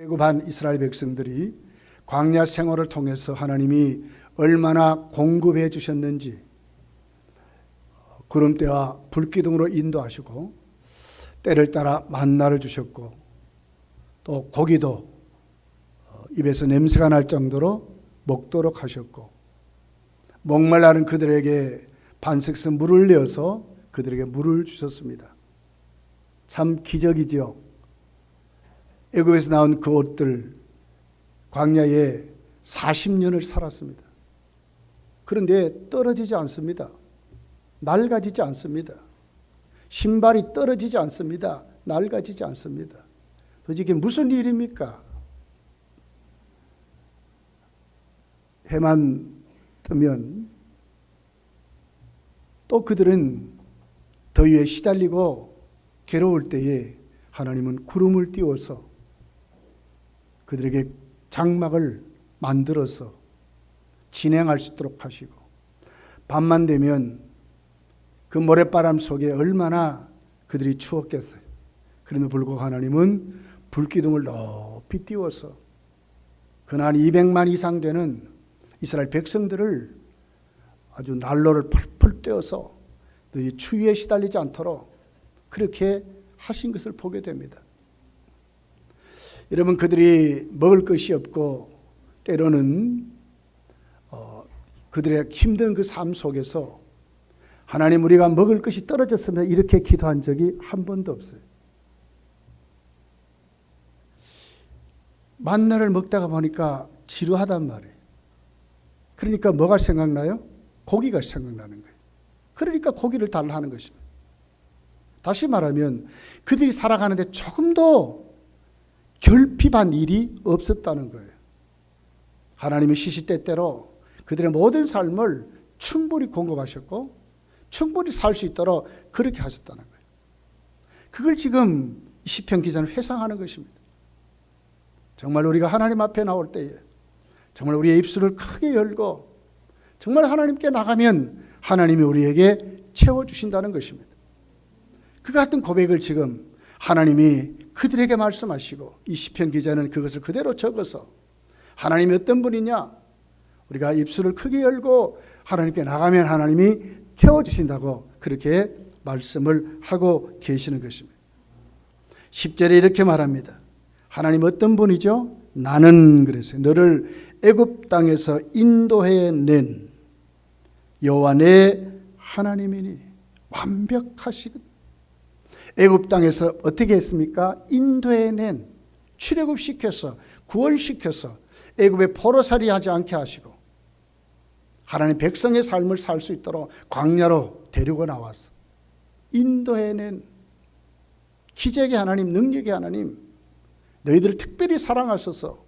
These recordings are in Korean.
애굽한 이스라엘 백성들이 광야 생활을 통해서 하나님이 얼마나 공급해 주셨는지 구름대와 불기둥으로 인도하시고 때를 따라 만나를 주셨고 또 고기도 어, 입에서 냄새가 날 정도로 먹도록 하셨고 목말라는 그들에게 반석에서 물을 내어서 그들에게 물을 주셨습니다. 참 기적이지요. 애굽에서 나온 그 옷들 광야에 40년을 살았습니다. 그런데 떨어지지 않습니다. 낡아지지 않습니다. 신발이 떨어지지 않습니다. 낡아지지 않습니다. 도대체 무슨 일입니까? 해만 뜨면 또 그들은 더위에 시달리고 괴로울 때에 하나님은 구름을 띄워서 그들에게 장막을 만들어서 진행할 수 있도록 하시고 밤만 되면 그 모래바람 속에 얼마나 그들이 추웠겠어요. 그럼에도 불구하고 하나님은 불기둥을 높이 띄워서 그날 200만 이상 되는 이스라엘 백성들을 아주 난로를 펄펄 떼어서 너희 추위에 시달리지 않도록 그렇게 하신 것을 보게 됩니다. 여러분 그들이 먹을 것이 없고 때로는 어, 그들의 힘든 그 삶 속에서 하나님 우리가 먹을 것이 떨어졌으면 이렇게 기도한 적이 한 번도 없어요. 만나를 먹다가 보니까 지루하단 말이에요. 그러니까 뭐가 생각나요? 고기가 생각나는 거예요. 그러니까 고기를 달라 하는 것입니다. 다시 말하면 그들이 살아가는데 조금도 결핍한 일이 없었다는 거예요. 하나님이 시시때때로 그들의 모든 삶을 충분히 공급하셨고 충분히 살 수 있도록 그렇게 하셨다는 거예요. 그걸 지금 시편 기자는 회상하는 것입니다. 정말 우리가 하나님 앞에 나올 때에 정말 우리의 입술을 크게 열고 정말 하나님께 나가면 하나님이 우리에게 채워 주신다는 것입니다. 그 같은 고백을 지금 하나님이 그들에게 말씀하시고 이 시편 기자는 그것을 그대로 적어서 하나님이 어떤 분이냐? 우리가 입술을 크게 열고 하나님께 나가면 하나님이 채워 주신다고 그렇게 말씀을 하고 계시는 것입니다. 10절에 이렇게 말합니다. 하나님 어떤 분이죠? 나는 그랬어요. 너를 애굽 땅에서 인도해 낸 여호와 내 하나님이니 완벽하시거든. 애굽 땅에서 어떻게 했습니까? 인도해 낸 출애굽 시켜서 구원시켜서 애굽에 포로살이 하지 않게 하시고 하나님 백성의 삶을 살 수 있도록 광야로 데리고 나와서 인도해 낸 기적의 하나님, 능력의 하나님, 너희들을 특별히 사랑하셔서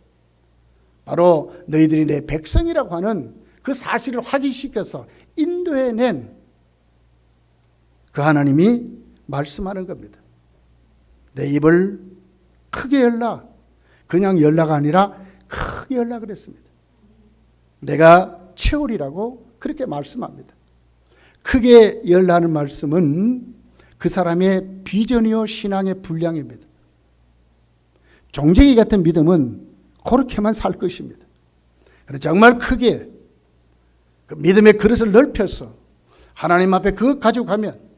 바로 너희들이 내 백성이라고 하는 그 사실을 확인시켜서 인도해낸 그 하나님이 말씀하는 겁니다. 내 입을 크게 열라. 그냥 열라가 아니라 크게 열라 그랬습니다. 내가 채우리라고 그렇게 말씀합니다. 크게 열라는 말씀은 그 사람의 비전이요 신앙의 분량입니다. 종쟁이 같은 믿음은 그렇게만 살 것입니다. 정말 크게 그 믿음의 그릇을 넓혀서 하나님 앞에 그것 가지고 가면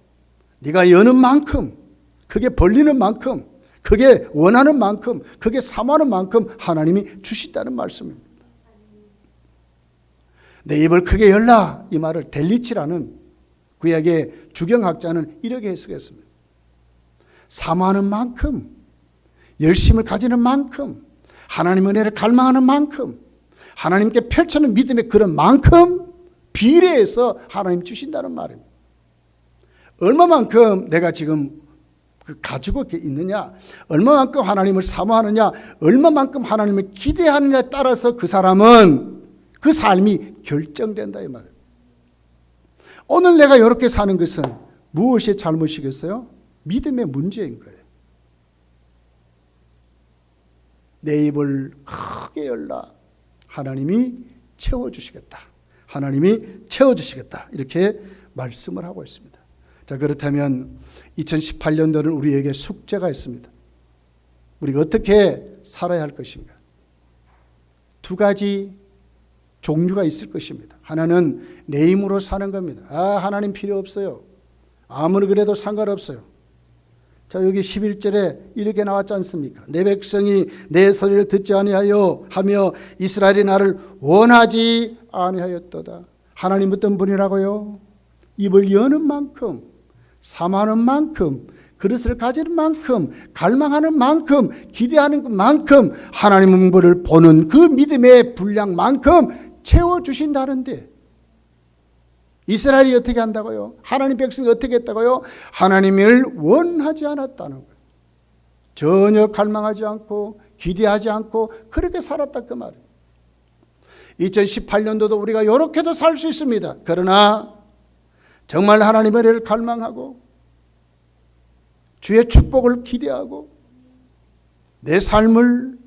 네가 여는 만큼 그게 벌리는 만큼 그게 원하는 만큼 그게 사모하는 만큼 하나님이 주신다는 말씀입니다. 내 입을 크게 열라 이 말을 델리치라는 그에게 주경학자는 이렇게 해석했습니다. 사모하는 만큼 열심을 가지는 만큼 하나님 은혜를 갈망하는 만큼 하나님께 펼쳐는 믿음의 그런 만큼 비례해서 하나님 주신다는 말입니다. 얼마만큼 내가 지금 그 가지고 있느냐, 얼마만큼 하나님을 사모하느냐, 얼마만큼 하나님을 기대하느냐에 따라서 그 사람은 그 삶이 결정된다 이 말이에요. 오늘 내가 이렇게 사는 것은 무엇이 잘못이겠어요? 믿음의 문제인 거예요. 내 입을 크게 열라. 하나님이 채워주시겠다. 하나님이 채워주시겠다. 이렇게 말씀을 하고 있습니다. 자, 그렇다면 2018년도는 우리에게 숙제가 있습니다. 우리가 어떻게 살아야 할 것인가? 두 가지 종류가 있을 것입니다. 하나는 내 힘으로 사는 겁니다. 아, 하나님 필요 없어요. 아무리 그래도 상관없어요. 자, 여기 11절에 이렇게 나왔지 않습니까? 내 백성이 내 소리를 듣지 아니하여 하며 이스라엘이 나를 원하지 아니하였도다. 하나님 어떤 분이라고요? 입을 여는 만큼, 사모하는 만큼, 그릇을 가지는 만큼, 갈망하는 만큼, 기대하는 만큼 하나님 분을 보는 그 믿음의 분량만큼 채워주신다는데 이스라엘이 어떻게 한다고요? 하나님 백성이 어떻게 했다고요? 하나님을 원하지 않았다는 거예요. 전혀 갈망하지 않고 기대하지 않고 그렇게 살았다 그 말이에요. 2018년도도 우리가 이렇게도 살 수 있습니다. 그러나 정말 하나님의 은혜를 갈망하고 주의 축복을 기대하고 내 삶을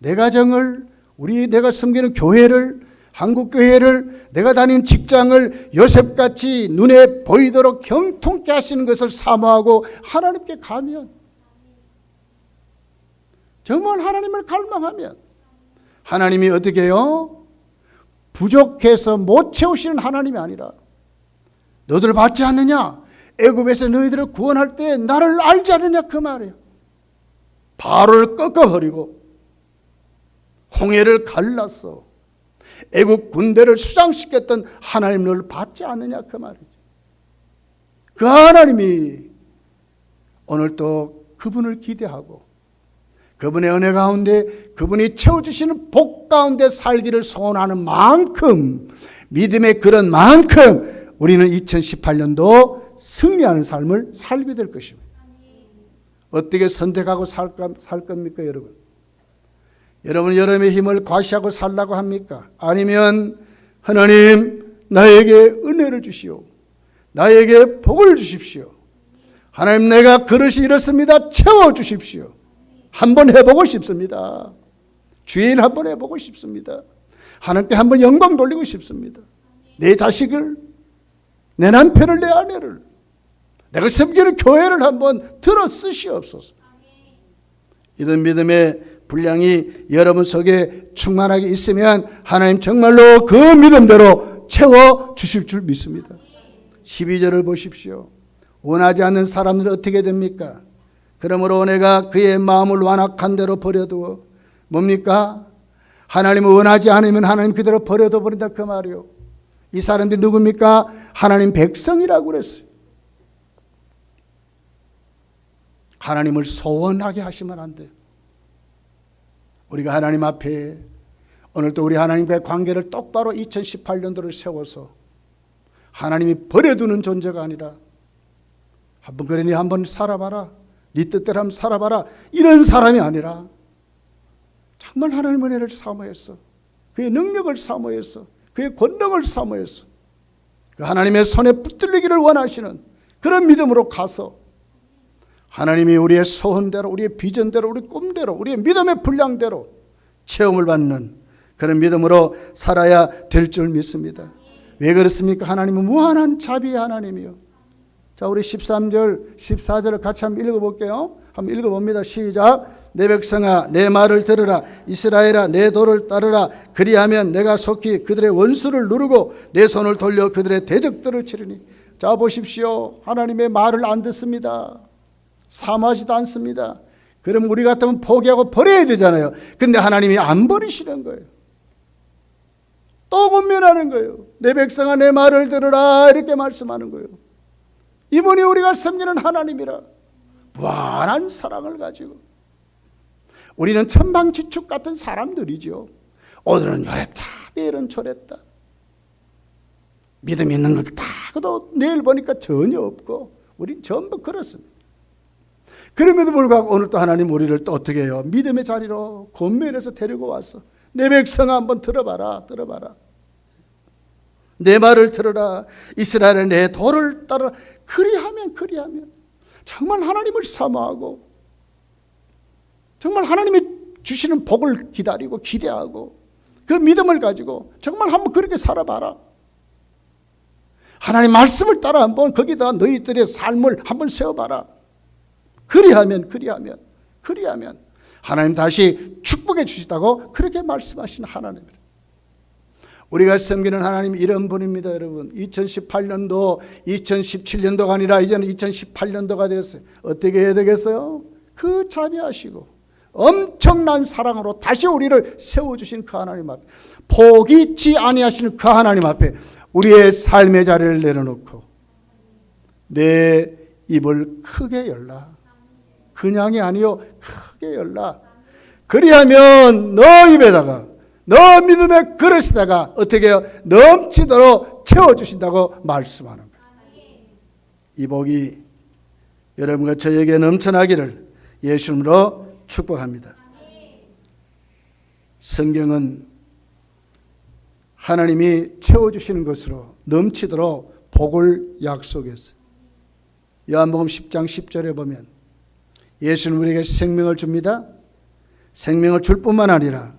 내 가정을 우리 내가 섬기는 교회를 한국 교회를 내가 다니는 직장을 요셉같이 눈에 보이도록 경통케 하시는 것을 사모하고 하나님께 가면 정말 하나님을 갈망하면 하나님이 어떻게 해요? 부족해서 못 채우시는 하나님이 아니라 너들 받지 않느냐? 애굽에서 너희들을 구원할 때 나를 알지 않느냐 그 말이에요. 바로를 꺾어버리고 홍해를 갈랐어. 애국 군대를 수장시켰던 하나님 너를 받지 않느냐 그 말이죠. 그 하나님이 오늘 또 그분을 기대하고 그분의 은혜 가운데 그분이 채워주시는 복 가운데 살기를 소원하는 만큼 믿음의 그런 만큼 우리는 2018년도 승리하는 삶을 살게 될 것입니다. 어떻게 선택하고 살, 살 겁니까 여러분? 여러분 여러분의 힘을 과시하고 살라고 합니까? 아니면 하나님 나에게 은혜를 주시오. 나에게 복을 주십시오. 하나님 내가 그릇이 이렇습니다. 채워 주십시오. 한번 해보고 싶습니다. 주일 한번 해보고 싶습니다. 하나님께 한번 영광 돌리고 싶습니다. 내 자식을, 내 남편을, 내 아내를, 내가 섬기는 교회를 한번 들어 쓰시옵소서. 이런 믿음의 분량이 여러분 속에 충만하게 있으면 하나님 정말로 그 믿음대로 채워 주실 줄 믿습니다. 12절을 보십시오. 원하지 않는 사람들은 어떻게 됩니까? 그러므로 내가 그의 마음을 완악한 대로 버려두어 뭡니까? 하나님을 원하지 않으면 하나님 그대로 버려둬 버린다 그 말이요. 이 사람들이 누굽니까? 하나님 백성이라고 그랬어요. 하나님을 소원하게 하시면 안 돼요. 우리가 하나님 앞에 오늘도 우리 하나님과의 관계를 똑바로 2018년도를 세워서 하나님이 버려두는 존재가 아니라 한번 그러니 한번 살아봐라. 네 뜻대로 한번 살아봐라. 이런 사람이 아니라 정말 하나님의 은혜를 사모했어. 그의 능력을 사모했어. 그의 권능을 사모했어. 그 하나님의 손에 붙들리기를 원하시는 그런 믿음으로 가서 하나님이 우리의 소원대로, 우리의 비전대로, 우리 꿈대로, 우리의 믿음의 분량대로 체험을 받는 그런 믿음으로 살아야 될 줄 믿습니다. 왜 그렇습니까? 하나님은 무한한 자비의 하나님이요. 자, 우리 13절, 14절을 같이 한번 읽어볼게요. 한번 읽어봅니다. 시작. 내 백성아, 내 말을 들으라. 이스라엘아, 내 도를 따르라. 그리하면 내가 속히 그들의 원수를 누르고 내 손을 돌려 그들의 대적들을 치르니. 자, 보십시오. 하나님의 말을 안 듣습니다. 사모하지도 않습니다. 그럼 우리 같으면 포기하고 버려야 되잖아요. 근데 하나님이 안 버리시는 거예요. 또 권면하는 거예요. 내 백성아 내 말을 들으라 이렇게 말씀하는 거예요. 이분이 우리가 섬기는 하나님이라 무한한 사랑을 가지고 우리는 천방지축 같은 사람들이죠. 오늘은 요랬다 내일은 저랬다. 믿음 있는 것다 그도 내일 보니까 전혀 없고 우린 전부 그렇습니다. 그럼에도 불구하고 오늘 또 하나님 우리를 또 어떻게 해요? 믿음의 자리로 권면해서 데리고 왔어. 내 백성아 한번 들어봐라, 들어봐라. 내 말을 들어라. 이스라엘의 내 도를 따라. 그리하면, 그리하면. 정말 하나님을 사모하고, 정말 하나님이 주시는 복을 기다리고, 기대하고, 그 믿음을 가지고, 정말 한번 그렇게 살아봐라. 하나님 말씀을 따라 한번 거기다 너희들의 삶을 한번 세워봐라. 그리하면 그리하면 그리하면 하나님 다시 축복해 주시다고 그렇게 말씀하시는 하나님입니다. 우리가 섬기는 하나님 이런 분입니다, 여러분. 2018년도, 2017년도가 아니라 이제는 2018년도가 됐어요. 어떻게 해야 되겠어요? 그 자비하시고 엄청난 사랑으로 다시 우리를 세워주신 그 하나님 앞에 포기치 아니하시는 그 하나님 앞에 우리의 삶의 자리를 내려놓고 내 입을 크게 열라. 그냥이 아니요 크게 열라. 그리하면 너 입에다가 너 믿음의 그릇에다가 어떻게 해요? 넘치도록 채워주신다고 말씀하는 거예요. 이 복이 여러분과 저에게 넘쳐나기를 예수님으로 축복합니다. 성경은 하나님이 채워주시는 것으로 넘치도록 복을 약속했어요. 요한복음 10장 10절에 보면 예수는 우리에게 생명을 줍니다. 생명을 줄 뿐만 아니라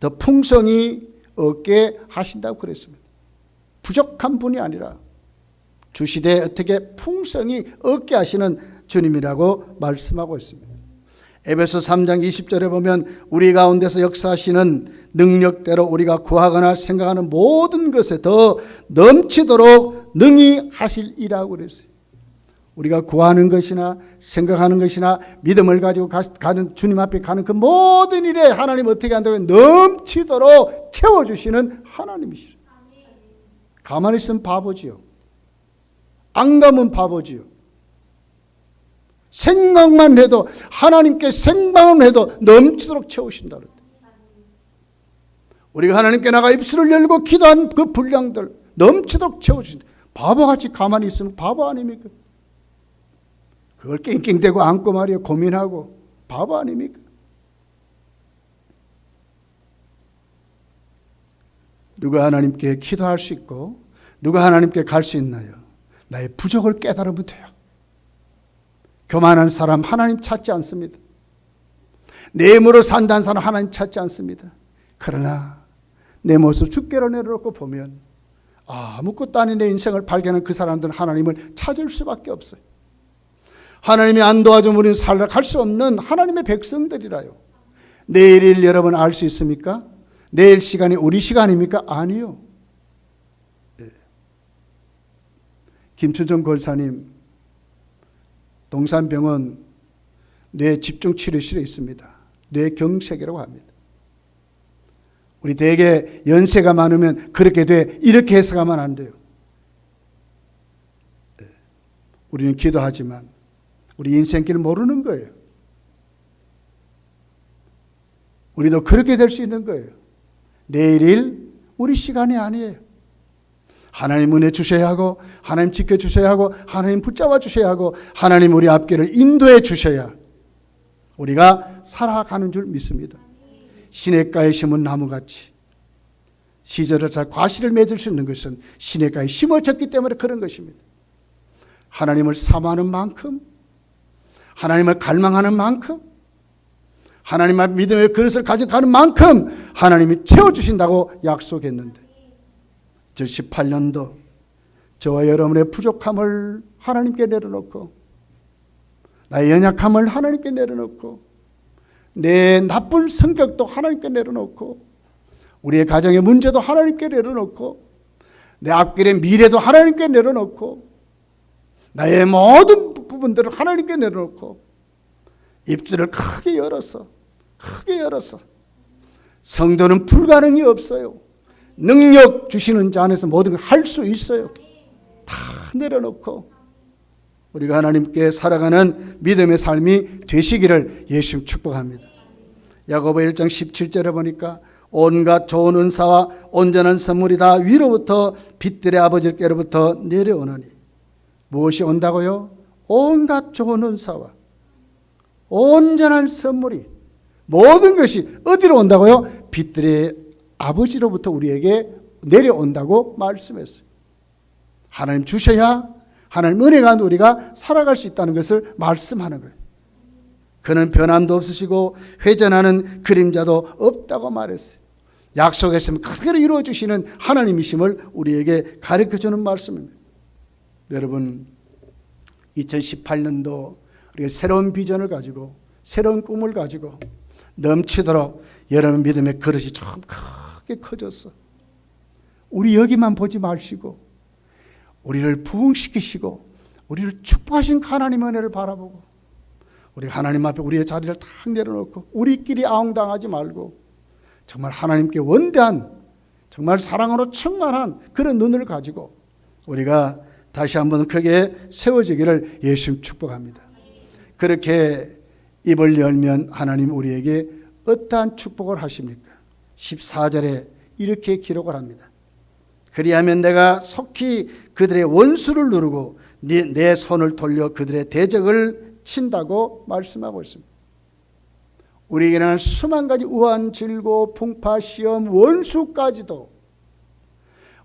더 풍성히 얻게 하신다고 그랬습니다. 부족한 분이 아니라 주시되 어떻게 풍성히 얻게 하시는 주님이라고 말씀하고 있습니다. 에베소 3장 20절에 보면 우리 가운데서 역사하시는 능력대로 우리가 구하거나 생각하는 모든 것에 더 넘치도록 능히 하실이라고 그랬어요. 우리가 구하는 것이나 생각하는 것이나 믿음을 가지고 가 는 주님 앞에 가는 그 모든 일에 하나님 어떻게 한다고 넘치도록 채워주시는 하나님이시죠. 가만히 있으면 바보지요. 안 가면 바보지요. 생각만 해도 하나님께 생각만 해도 넘치도록 채우신다. 우리가 하나님께 나가 입술을 열고 기도한 그 분량들 넘치도록 채워주신다. 바보같이 가만히 있으면 바보 아닙니까? 그걸 낑낑대고 안고 말이야 고민하고 바보 아닙니까? 누가 하나님께 기도할 수 있고 누가 하나님께 갈 수 있나요? 나의 부족을 깨달으면 돼요. 교만한 사람 하나님 찾지 않습니다. 내 힘으로 산다는 사람 하나님 찾지 않습니다. 그러나 내 모습 죽게로 내려놓고 보면 아무것도 아닌 내 인생을 발견한 그 사람들은 하나님을 찾을 수밖에 없어요. 하나님이 안 도와주면 우리는 살아갈 수 없는 하나님의 백성들이라요. 내일일 여러분 알 수 있습니까? 내일 시간이 우리 시간입니까? 아니요. 네. 김춘정 골사님 동산병원 뇌 집중 치료실에 있습니다. 뇌경색이라고 합니다. 우리 대개 연세가 많으면 그렇게 돼 이렇게 해석하면 안 돼요. 네. 우리는 기도하지만 우리 인생길 모르는 거예요. 우리도 그렇게 될 수 있는 거예요. 내일 우리 시간이 아니에요. 하나님 은혜 주셔야 하고 하나님 지켜 주셔야 하고 하나님 붙잡아 주셔야 하고 하나님 우리 앞길을 인도해 주셔야 우리가 살아가는 줄 믿습니다. 시냇가에 심은 나무같이 시절을 잘 과실을 맺을 수 있는 것은 시냇가에 심어졌기 때문에 그런 것입니다. 하나님을 사모하는 만큼 하나님을 갈망하는 만큼 하나님 앞 믿음의 그릇을 가져가는 만큼 하나님이 채워주신다고 약속했는데 저 18년도 저와 여러분의 부족함을 하나님께 내려놓고 나의 연약함을 하나님께 내려놓고 내 나쁜 성격도 하나님께 내려놓고 우리의 가정의 문제도 하나님께 내려놓고 내 앞길의 미래도 하나님께 내려놓고 나의 모든 부분들을 하나님께 내려놓고 입술을 크게 열어서 크게 열어서 성도는 불가능이 없어요. 능력 주시는 자 안에서 모든 걸 할 수 있어요. 다 내려놓고 우리가 하나님께 살아가는 믿음의 삶이 되시기를 예수 축복합니다. 야고보 1장 17절에 보니까 온갖 좋은 은사와 온전한 선물이 다 위로부터 빛들의 아버지께로부터 내려오느니 무엇이 온다고요? 온갖 좋은 은사와 온전한 선물이 모든 것이 어디로 온다고요? 빛들의 아버지로부터 우리에게 내려온다고 말씀했어요. 하나님 주셔야 하나님 은혜가 우리가 살아갈 수 있다는 것을 말씀하는 거예요. 그는 변함도 없으시고 회전하는 그림자도 없다고 말했어요. 약속했으면 그대로 이루어 주시는 하나님이심을 우리에게 가르쳐 주는 말씀입니다. 여러분 2018년도 우리가 새로운 비전을 가지고 새로운 꿈을 가지고 넘치도록 여러분 믿음의 그릇이 좀 크게 커졌어. 우리 여기만 보지 마시고 우리를 부흥시키시고 우리를 축복하신 하나님의 은혜를 바라보고 우리 하나님 앞에 우리의 자리를 탁 내려놓고 우리끼리 아웅당하지 말고 정말 하나님께 원대한 정말 사랑으로 충만한 그런 눈을 가지고 우리가 다시 한번 크게 세워지기를 예수 축복합니다. 그렇게 입을 열면 하나님 우리에게 어떠한 축복을 하십니까? 14절에 이렇게 기록을 합니다. 그리하면 내가 속히 그들의 원수를 누르고 네- 내 손을 돌려 그들의 대적을 친다고 말씀하고 있습니다. 우리에게는 수만 가지 우한, 질고, 풍파, 시험, 원수까지도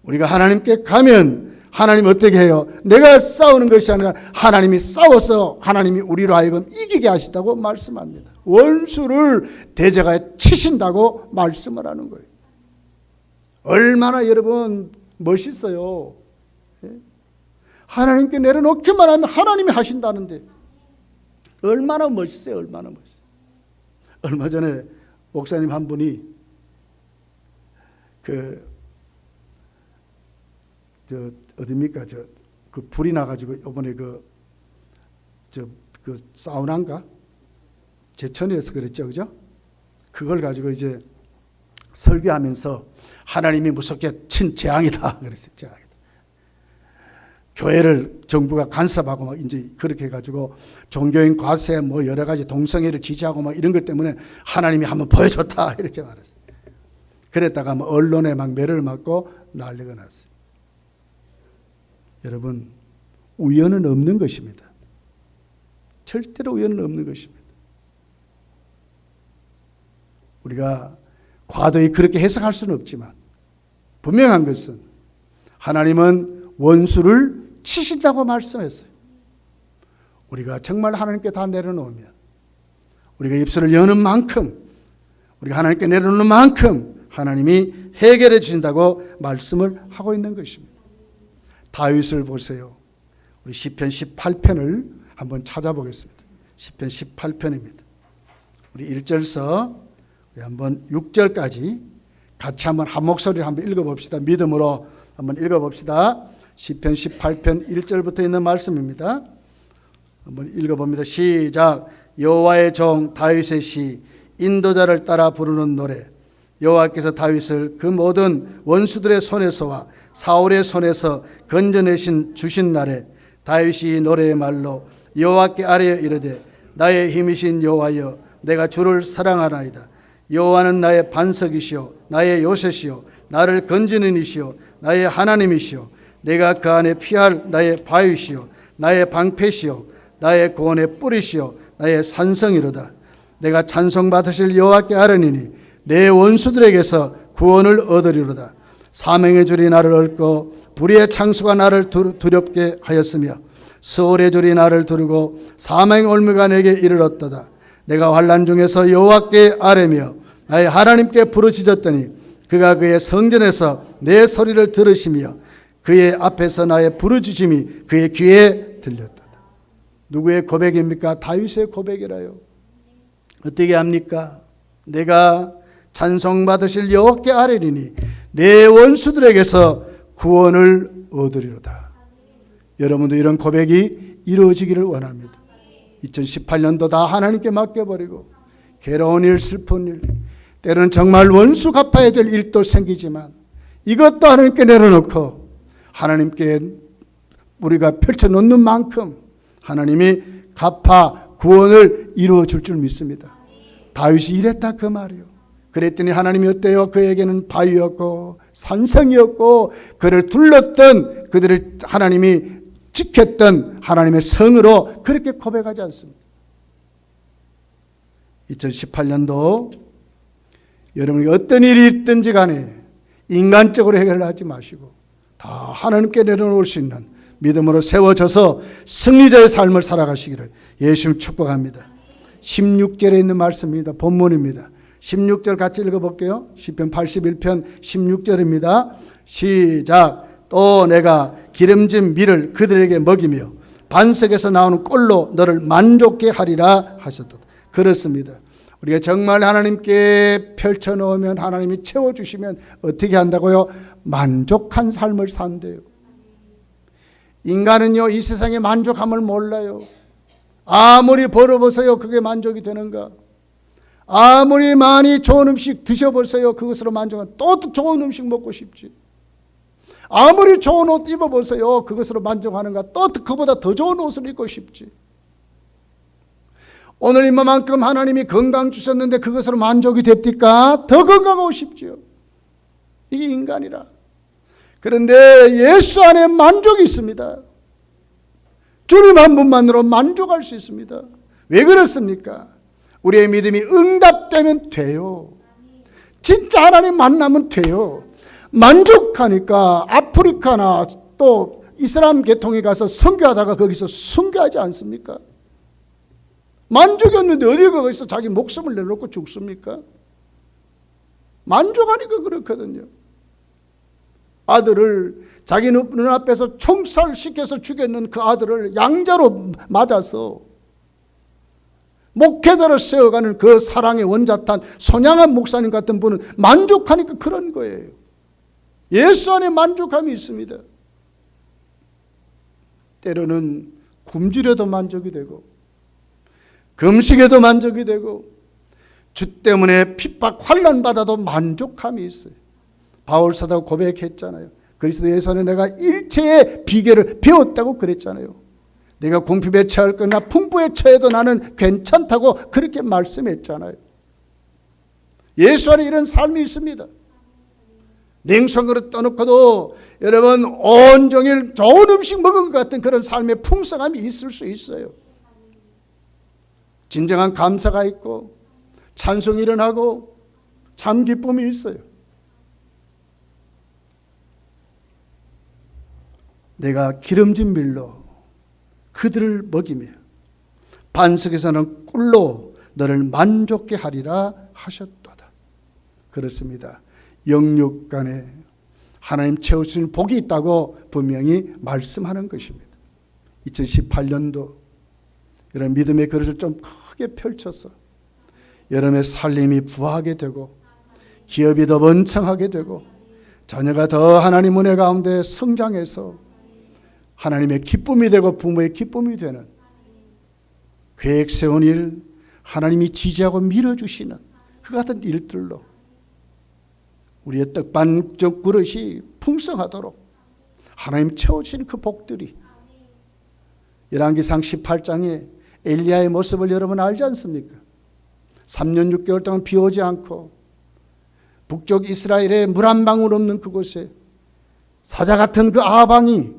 우리가 하나님께 가면 하나님 어떻게 해요? 내가 싸우는 것이 아니라 하나님이 싸워서 하나님이 우리로 하여금 이기게 하시다고 말씀합니다. 원수를 대적하여 치신다고 말씀을 하는 거예요. 얼마나 여러분 멋있어요. 예? 하나님께 내려놓기만 하면 하나님이 하신다는데 얼마나 멋있어요. 얼마나 멋있어요. 얼마 전에 목사님 한 분이 그 저 어딥니까 저 그 불이 나가지고 이번에 그저그 사우나인가 제천에서 그랬죠 그죠? 그걸 가지고 이제 설교하면서 하나님이 무섭게 친 재앙이다 그랬어요 재앙이다. 교회를 정부가 간섭하고 막 이제 그렇게 해가지고 종교인 과세 뭐 여러 가지 동성애를 지지하고 막 이런 것 때문에 하나님이 한번 보여줬다 이렇게 말했어요. 그랬다가 뭐 언론에 막 매를 맞고 난리가 났어요. 여러분 우연은 없는 것입니다. 절대로 우연은 없는 것입니다. 우리가 과도히 그렇게 해석할 수는 없지만 분명한 것은 하나님은 원수를 치신다고 말씀했어요. 우리가 정말 하나님께 다 내려놓으면 우리가 입술을 여는 만큼 우리가 하나님께 내려놓는 만큼 하나님이 해결해 주신다고 말씀을 하고 있는 것입니다. 다윗을 보세요. 우리 시편 18편을 한번 찾아보겠습니다. 시편 18편입니다. 우리 1절서 우리 한번 6절까지 같이 한번 한 목소리로 한번 읽어 봅시다. 믿음으로 한번 읽어 봅시다. 시편 18편 1절부터 있는 말씀입니다. 한번 읽어 봅니다. 시작. 여호와의 종 다윗의 시 인도자를 따라 부르는 노래. 여호와께서 다윗을 그 모든 원수들의 손에서와 사울의 손에서 건져내신 주신 날에 다윗이 노래의 말로 여호와께 아뢰어 이르되 나의 힘이신 여호와여 내가 주를 사랑하나이다. 여호와는 나의 반석이시요 나의 요새시요 나를 건지는 이시요 나의 하나님이시요 내가 그 안에 피할 나의 바위시요 나의 방패시요 나의 구원의 뿌리시요 나의 산성이로다 내가 찬송 받으실 여호와께 아뢰니니 내 원수들에게서 구원을 얻으리로다 사명의 줄이 나를 얽고 불의의 창수가 나를 두- 두렵게 하였으며 서울의 줄이 나를 두르고 사망의 올무가 내게 이르렀도다 내가 환란 중에서 여호와께 아뢰며 나의 하나님께 부르짖었더니 그가 그의 성전에서 내 소리를 들으시며 그의 앞에서 나의 부르짖음이 그의 귀에 들렸다. 누구의 고백입니까? 다윗의 고백이라요. 어떻게 합니까? 내가 찬송 받으실 여호와께 아뢰리니 내 원수들에게서 구원을 얻으리로다. 여러분도 이런 고백이 이루어지기를 원합니다. 2018년도 다 하나님께 맡겨버리고 괴로운 일, 슬픈 일, 때로는 정말 원수 갚아야 될 일도 생기지만 이것도 하나님께 내려놓고 하나님께 우리가 펼쳐놓는 만큼 하나님이 갚아 구원을 이루어 줄 줄 믿습니다. 다윗이 이랬다 그 말이요. 그랬더니 하나님이 어때요? 그에게는 바위였고 산성이었고 그를 둘렀던 그들을 하나님이 지켰던 하나님의 성으로 그렇게 고백하지 않습니다. 2018년도 여러분이 어떤 일이 있든지 간에 인간적으로 해결하지 마시고 다 하나님께 내려놓을 수 있는 믿음으로 세워져서 승리자의 삶을 살아가시기를 예수님 축복합니다. 16절에 있는 말씀입니다. 본문입니다. 16절 같이 읽어볼게요. 시편 81편 16절입니다. 시작. 또 내가 기름진 밀을 그들에게 먹이며 반석에서 나오는 꼴로 너를 만족케 하리라 하셨다. 그렇습니다. 우리가 정말 하나님께 펼쳐 놓으면 하나님이 채워 주시면 어떻게 한다고요? 만족한 삶을 산대요. 인간은요 이 세상에 만족함을 몰라요. 아무리 벌어보세요 그게 만족이 되는가? 아무리 많이 좋은 음식 드셔보세요 그것으로 만족한 또 좋은 음식 먹고 싶지. 아무리 좋은 옷 입어보세요 그것으로 만족하는가? 또 그보다 더 좋은 옷을 입고 싶지. 오늘 이만큼 하나님이 건강 주셨는데 그것으로 만족이 됩니까? 더 건강하고 싶지요. 이게 인간이라. 그런데 예수 안에 만족이 있습니다. 주님 한 분만으로 만족할 수 있습니다. 왜 그렇습니까? 우리의 믿음이 응답되면 돼요. 진짜 하나님 만나면 돼요. 만족하니까 아프리카나 또 이슬람 계통에 가서 선교하다가 거기서 순교하지 않습니까? 만족이었는데 어디 거기서 자기 목숨을 내놓고 죽습니까? 만족하니까 그렇거든요. 아들을 자기 눈앞에서 총살시켜서 죽였는 그 아들을 양자로 맞아서 목회자로 세워가는 그 사랑의 원자탄 손양한 목사님 같은 분은 만족하니까 그런 거예요. 예수 안에 만족함이 있습니다. 때로는 굶주려도 만족이 되고 금식에도 만족이 되고 주 때문에 핍박 환란 받아도 만족함이 있어요. 바울 사도가 고백했잖아요. 그리스도 예수 안에 내가 일체의 비결을 배웠다고 그랬잖아요. 내가 궁핍에 처할 거나 풍부에 처해도 나는 괜찮다고 그렇게 말씀했잖아요. 예수 안에 이런 삶이 있습니다. 그릇 떠놓고도 여러분 온종일 좋은 음식 먹은 것 같은 그런 삶의 풍성함이 있을 수 있어요. 진정한 감사가 있고 찬송이 일어나고 참 기쁨이 있어요. 내가 기름진 밀로 그들을 먹이며 반석에서는 꿀로 너를 만족케 하리라 하셨도다. 그렇습니다. 영육 간에 하나님 채우시는 복이 있다고 분명히 말씀하는 것입니다. 2018년도 이런 믿음의 그릇을 좀 크게 펼쳐서 여러분의 살림이 부하게 되고 기업이 더 번창하게 되고 자녀가 더 하나님 은혜 가운데 성장해서 하나님의 기쁨이 되고 부모의 기쁨이 되는 계획 세운 일 하나님이 지지하고 밀어주시는 그 같은 일들로 우리의 떡반적 그릇이 풍성하도록 하나님 채워주신 그 복들이 열왕기상 18장에 엘리야의 모습을 여러분 알지 않습니까? 3년 6개월 동안 비 오지 않고 북쪽 이스라엘에 물한 방울 없는 그곳에 사자 같은 그 아방이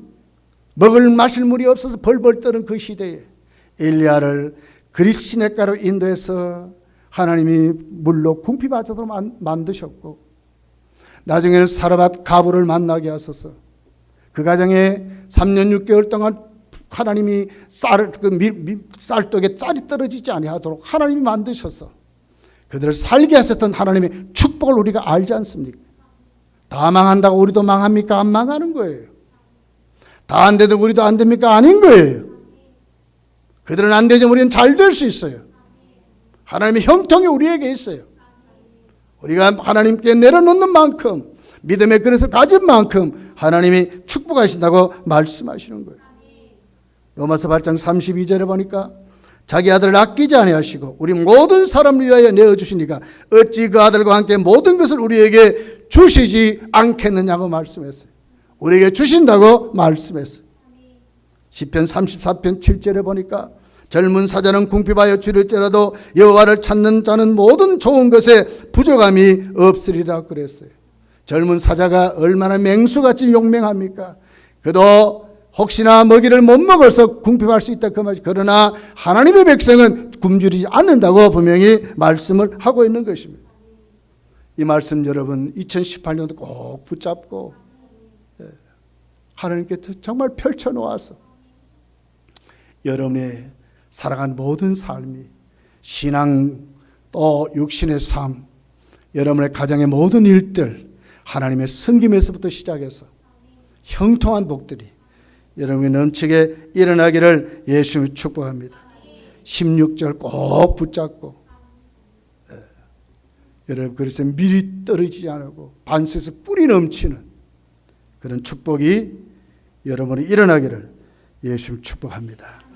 먹을 마실 물이 없어서 벌벌 떠는 그 시대에 엘리야를 그리스 시내가로 인도해서 하나님이 물로 궁핍하도록 만드셨고 나중에는 사르밧 가부를 만나게 하소서 그 가정에 3년 6개월 동안 하나님이 쌀, 그 미, 미, 쌀떡에 쌀이 떨어지지 아니하도록 하나님이 만드셔서 그들을 살게 하셨던 하나님의 축복을 우리가 알지 않습니까? 다 망한다고 우리도 망합니까? 안 망하는 거예요. 다안 돼도 우리도 안 됩니까? 아닌 거예요. 그들은 안 되지만 우리는 잘 될 수 있어요. 하나님의 형통이 우리에게 있어요. 우리가 하나님께 내려놓는 만큼 믿음의 그릇을 가진 만큼 하나님이 축복하신다고 말씀하시는 거예요. 로마서 8장 32절에 보니까 자기 아들을 아끼지 아니하시고 우리 모든 사람을 위하여 내어 주시니까 어찌 그 아들과 함께 모든 것을 우리에게 주시지 않겠느냐고 말씀했어요. 우리에게 주신다고 말씀했어요. 시편 34편 7절에 보니까 젊은 사자는 궁핍하여 줄일지라도 여호와를 찾는 자는 모든 좋은 것에 부족함이 없으리라 그랬어요. 젊은 사자가 얼마나 맹수같이 용맹합니까? 그도 혹시나 먹이를 못 먹어서 궁핍할 수 있다 그 말이 그러나 하나님의 백성은 굶주리지 않는다고 분명히 말씀을 하고 있는 것입니다. 이 말씀 여러분 2018년도 꼭 붙잡고 예, 하나님께 정말 펼쳐 놓아서 여러분의 살아간 모든 삶이 신앙 또 육신의 삶 여러분의 가정의 모든 일들 하나님의 섬김에서부터 시작해서 형통한 복들이 여러분이 넘치게 일어나기를 예수님이 축복합니다. 16절 꼭 붙잡고 여러분 그래서 밀이 떨어지지 않고 반세에서 뿌리 넘치는 그런 축복이 여러분이 일어나기를 예수님 축복합니다.